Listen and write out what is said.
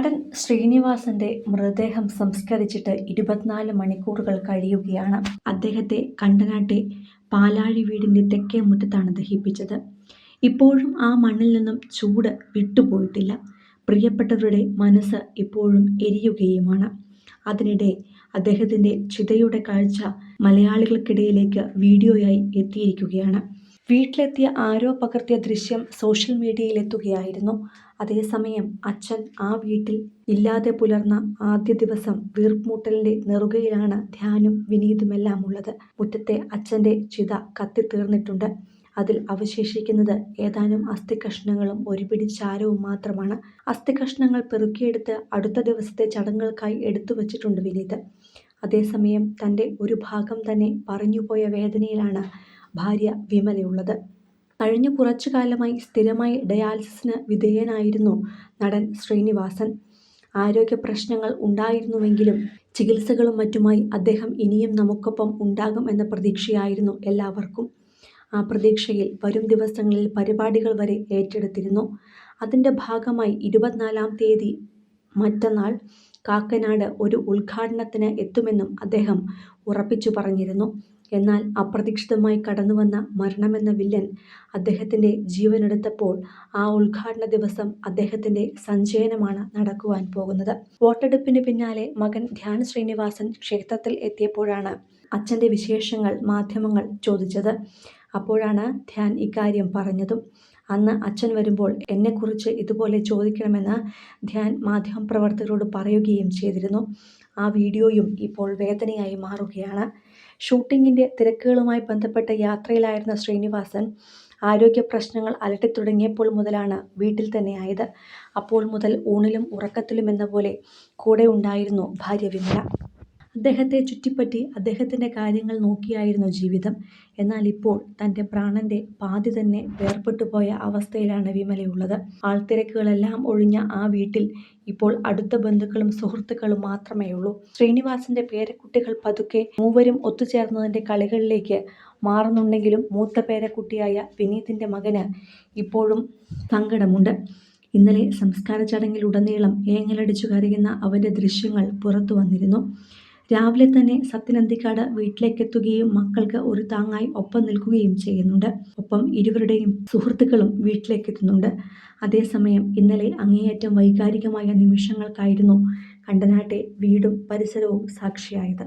നടൻ ശ്രീനിവാസന്റെ മൃതദേഹം സംസ്കരിച്ചിട്ട് ഇരുപത്തിനാല് മണിക്കൂറുകൾ കഴിയുകയാണ്. അദ്ദേഹത്തെ കണ്ടനാട്ടെ പാലാഴി വീടിന്റെ തെക്കേ മുറ്റത്താണ് ദഹിപ്പിച്ചത്. ഇപ്പോഴും ആ മണ്ണിൽ നിന്നും ചൂട് വിട്ടുപോയിട്ടില്ല. പ്രിയപ്പെട്ടവരുടെ മനസ്സ് ഇപ്പോഴും എരിയുകയുമാണ്. അതിനിടെ അദ്ദേഹത്തിന്റെ ചിതയുടെ കാഴ്ച മലയാളികൾക്കിടയിലേക്ക് വീഡിയോയായി എത്തിയിരിക്കുകയാണ്. വീട്ടിലെത്തിയ ആരോ പകർത്തിയ ദൃശ്യം സോഷ്യൽ മീഡിയയിലെത്തുകയായിരുന്നു. അതേസമയം അച്ഛൻ ആ വീട്ടിൽ ഇല്ലാതെ പുലർന്ന ആദ്യ ദിവസം വീർപ്പുമുട്ടലിന്റെ നെറുകയിലാണ് ധ്യാനും വിനീതുമെല്ലാം ഉള്ളത് മുറ്റത്തെ അച്ഛന്റെ ചിത കത്തിത്തീർന്നിട്ടുണ്ട്. അതിൽ അവശേഷിക്കുന്നത് ഏതാനും അസ്ഥികഷ്ണങ്ങളും ഒരു പിടി ചാരവും മാത്രമാണ്. അസ്ഥികഷ്ണങ്ങൾ പെറുക്കിയെടുത്ത് അടുത്ത ദിവസത്തെ ചടങ്ങുകൾക്കായി എടുത്തു വച്ചിട്ടുണ്ട് വിനീത്. അതേസമയം തന്റെ ഒരു ഭാഗം തന്നെ പറഞ്ഞുപോയ വേദനയിലാണ് ഭാര്യ വിമലയുള്ളത്. കഴിഞ്ഞ കുറച്ചു കാലമായി സ്ഥിരമായി ഡയാലിസിസിന് വിധേയനായിരുന്നു നടൻ ശ്രീനിവാസൻ. ആരോഗ്യ പ്രശ്നങ്ങൾ ഉണ്ടായിരുന്നുവെങ്കിലും ചികിത്സകളും മറ്റുമായി അദ്ദേഹം ഇനിയും നമുക്കൊപ്പം ഉണ്ടാകും എന്ന പ്രതീക്ഷയായിരുന്നു എല്ലാവർക്കും. ആ പ്രതീക്ഷയിൽ വരും ദിവസങ്ങളിൽ പരിപാടികൾ വരെ ഏറ്റെടുത്തിരുന്നു. അതിന്റെ ഭാഗമായി ഇരുപത്തിനാലാം തീയതി മറ്റന്നാൾ കാക്കനാട് ഒരു ഉദ്ഘാടനത്തിന് എത്തുമെന്നും അദ്ദേഹം ഉറപ്പിച്ചു പറഞ്ഞിരുന്നു. എന്നാൽ അപ്രതീക്ഷിതമായി കടന്നുവന്ന മരണമെന്ന വില്ലൻ അദ്ദേഹത്തിന്റെ ജീവനെടുത്തപ്പോൾ ആ ഉദ്ഘാടന ദിവസം അദ്ദേഹത്തിന്റെ സഞ്ചയനമാണ് നടക്കുവാൻ പോകുന്നത്. വോട്ടെടുപ്പിന് പിന്നാലെ മകൻ ധ്യാൻ ശ്രീനിവാസൻ ക്ഷേത്രത്തിൽ എത്തിയപ്പോഴാണ് അച്ഛന്റെ വിശേഷങ്ങൾ മാധ്യമങ്ങൾ ചോദിച്ചത്. അപ്പോഴാണ് ധ്യാൻ ഇക്കാര്യം പറഞ്ഞതും. അന്ന് അച്ഛൻ വരുമ്പോൾ എന്നെക്കുറിച്ച് ഇതുപോലെ ചോദിക്കണമെന്ന് ധ്യാൻ മാധ്യമപ്രവർത്തകരോട് പറയുകയും ചെയ്തിരുന്നു. ആ വീഡിയോയും ഇപ്പോൾ വേദനയായി മാറുകയാണ്. ഷൂട്ടിങ്ങിന്റെ തിരക്കുകളുമായി ബന്ധപ്പെട്ട യാത്രയിലായിരുന്ന ശ്രീനിവാസൻ ആരോഗ്യ പ്രശ്നങ്ങൾ അലട്ടിത്തുടങ്ങിയപ്പോൾ മുതലാണ് വീട്ടിൽ തന്നെ ആയത്. അപ്പോൾ മുതൽ ഊണിലും ഉറക്കത്തിലും എന്ന പോലെ കൂടെ ഉണ്ടായിരുന്നു ഭാര്യ വിമല. അദ്ദേഹത്തെ ചുറ്റിപ്പറ്റി അദ്ദേഹത്തിന്റെ കാര്യങ്ങൾ നോക്കിയായിരുന്നു ജീവിതം. എന്നാൽ ഇപ്പോൾ തന്റെ പ്രാണന്റെ പാതി തന്നെ വേർപെട്ടു പോയ അവസ്ഥയിലാണ് വിമലയുള്ളത്. ആൾത്തിരക്കുകളെല്ലാം ഒഴിഞ്ഞ ആ വീട്ടിൽ ഇപ്പോൾ അടുത്ത ബന്ധുക്കളും സുഹൃത്തുക്കളും മാത്രമേ ഉള്ളൂ. ശ്രീനിവാസിന്റെ പേരക്കുട്ടികൾ പതുക്കെ മൂവരും ഒത്തുചേർന്നതിന്റെ കളികളിലേക്ക് മാറുന്നുണ്ടെങ്കിലും മൂത്ത പേരക്കുട്ടിയായ വിനീതിന്റെ മകന് ഇപ്പോഴും സങ്കടമുണ്ട്. ഇന്നലെ സംസ്കാര ചടങ്ങിലുടനീളം ഏങ്ങലടിച്ചു കരയുന്ന അവന്റെ ദൃശ്യങ്ങൾ പുറത്തു വന്നിരുന്നു. രാവിലെ തന്നെ സത്യനന്ദിക്കാട് വീട്ടിലേക്കെത്തുകയും മക്കൾക്ക് ഒരു താങ്ങായി ഒപ്പം നിൽക്കുകയും ചെയ്യുന്നുണ്ട്. ഒപ്പം ഇരുവരുടെയും സുഹൃത്തുക്കളും വീട്ടിലേക്കെത്തുന്നുണ്ട്. അതേസമയം ഇന്നലെ അങ്ങേയറ്റം വൈകാരികമായ നിമിഷങ്ങൾക്കായിരുന്നു കണ്ടനാട്ടെ വീടും പരിസരവും സാക്ഷിയായത്.